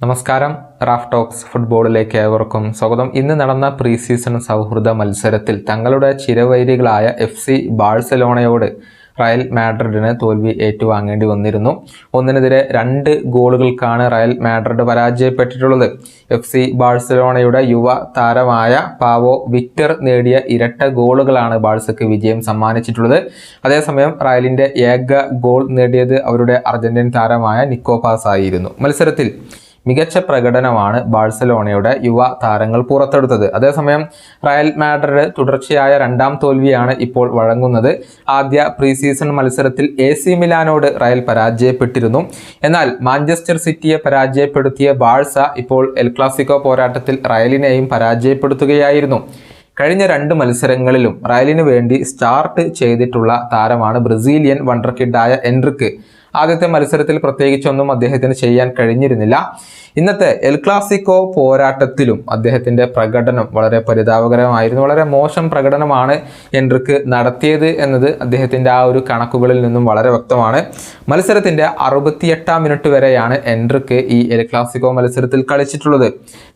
നമസ്കാരം. Raf talks ഫുട്ബോളിലേക്ക് ഏവർക്കും സ്വാഗതം. ഇന്ന് നടന്ന പ്രീ സീസൺ സൗഹൃദ മത്സരത്തിൽ തങ്ങളുടെ ചിരവൈരികളായ എഫ് സി ബാഴ്സലോണയോട് റയൽ മാഡ്രിഡിന് തോൽവി ഏറ്റുവാങ്ങേണ്ടി വന്നിരുന്നു. ഒന്നിനെതിരെ രണ്ട് ഗോളുകൾക്കാണ് റയൽ മാഡ്രിഡ് പരാജയപ്പെട്ടിട്ടുള്ളത്. എഫ് സി ബാഴ്സലോണയുടെ യുവ താരമായ പാവോ വിക്ടർ നേടിയ ഇരട്ട ഗോളുകളാണ് ബാഴ്സയ്ക്ക് വിജയം സമ്മാനിച്ചിട്ടുള്ളത്. അതേസമയം റയലിന്റെ ഏക ഗോൾ നേടിയത് അവരുടെ അർജന്റീൻ താരമായ നിക്കോപാസ് ആയിരുന്നു മത്സരത്തിൽ മികച്ച പ്രകടനമാണ് ബാഴ്സലോണയുടെ യുവ താരങ്ങൾ പുറത്തെടുത്തത്. അതേസമയം റയൽ മാഡ്രിഡ് തുടർച്ചയായ രണ്ടാം തോൽവിയാണ് ഇപ്പോൾ വഴങ്ങുന്നത്. ആദ്യ പ്രീ സീസൺ മത്സരത്തിൽ എ സി മിലാനോട് റയൽ പരാജയപ്പെട്ടിരുന്നു. എന്നാൽ മാഞ്ചസ്റ്റർ സിറ്റിയെ പരാജയപ്പെടുത്തിയ ബാഴ്സ ഇപ്പോൾ എൽ ക്ലാസിക്കോ പോരാട്ടത്തിൽ റയലിനെയും പരാജയപ്പെടുത്തുകയായിരുന്നു. കഴിഞ്ഞ രണ്ട് മത്സരങ്ങളിലും റയലിനു വേണ്ടി സ്റ്റാർട്ട് ചെയ്തിട്ടുള്ള താരമാണ് ബ്രസീലിയൻ വണ്ടർ കിഡായ എൻറിക്ക്. ആദ്യത്തെ മത്സരത്തിൽ പ്രത്യേകിച്ചൊന്നും അദ്ദേഹത്തിന് ചെയ്യാൻ കഴിഞ്ഞിരുന്നില്ല. ഇന്നത്തെ എൽ ക്ലാസിക്കോ പോരാട്ടത്തിലും അദ്ദേഹത്തിന്റെ പ്രകടനം വളരെ പരിതാപകരമായിരുന്നു. വളരെ മോശം പ്രകടനമാണ് എൻറിക്ക് നടത്തിയത് എന്നത് അദ്ദേഹത്തിന്റെ ആ ഒരു കണക്കുകളിൽ നിന്നും വളരെ വ്യക്തമാണ്. മത്സരത്തിന്റെ അറുപത്തിയെട്ടാം മിനിറ്റ് വരെയാണ് എൻറിക്ക് ഈ എൽ ക്ലാസിക്കോ മത്സരത്തിൽ കളിച്ചിട്ടുള്ളത്.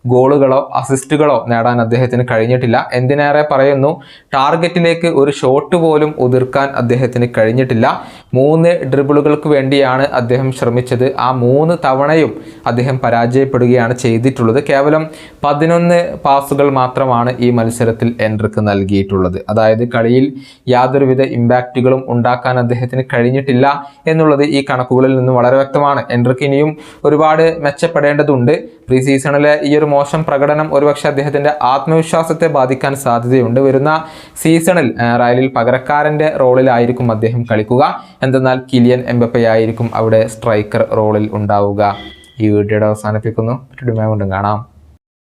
ഗോളുകളോ അസിസ്റ്റുകളോ നേടാൻ അദ്ദേഹത്തിന് കഴിഞ്ഞിട്ടില്ല. എന്തിനേറെ പറയുന്നു ടാർഗറ്റിലേക്ക് ഒരു ഷോട്ട് പോലും ഉതിർക്കാൻ അദ്ദേഹത്തിന് കഴിഞ്ഞിട്ടില്ല. മൂന്ന് ഡ്രിബിളുകൾക്ക് വേണ്ടിയാണ് അദ്ദേഹം ശ്രമിച്ചത്. ആ മൂന്ന് തവണയും അദ്ദേഹം പരാജയപ്പെടുകയാണ് ചെയ്തിട്ടുള്ളത്. കേവലം പതിനൊന്ന് പാസുകൾ മാത്രമാണ് ഈ മത്സരത്തിൽ എൻട്രിക്ക് നൽകിയിട്ടുള്ളത്. അതായത് കളിയിൽ യാതൊരുവിധ ഇമ്പാക്റ്റുകളും ഉണ്ടാക്കാൻ അദ്ദേഹത്തിന് കഴിഞ്ഞിട്ടില്ല എന്നുള്ളത് ഈ കണക്കുകളിൽ നിന്ന് വളരെ വ്യക്തമാണ്. എൻട്രിക്ക് ഇനിയും ഒരുപാട് മെച്ചപ്പെടേണ്ടതുണ്ട്. പ്രീ സീസണിലെ ഈ ഒരു മോശം പ്രകടനം ഒരുപക്ഷെ അദ്ദേഹത്തിന്റെ ആത്മവിശ്വാസത്തെ ബാധിക്കാൻ സാധ്യതയുണ്ട്. വരുന്ന സീസണിൽ റയലിൽ പകരക്കാരന്റെ റോളിലായിരിക്കും അദ്ദേഹം കളിക്കുക. എന്തെന്നാൽ കിലിയൻ എംബപ്പയായിരിക്കും അവിടെ സ്ട്രൈക്കർ റോളിൽ ഉണ്ടാവുക. ഈ വീഡിയോയുടെ അവസാനിപ്പിക്കുന്നു. മറ്റൊരു കൊണ്ടും കാണാം.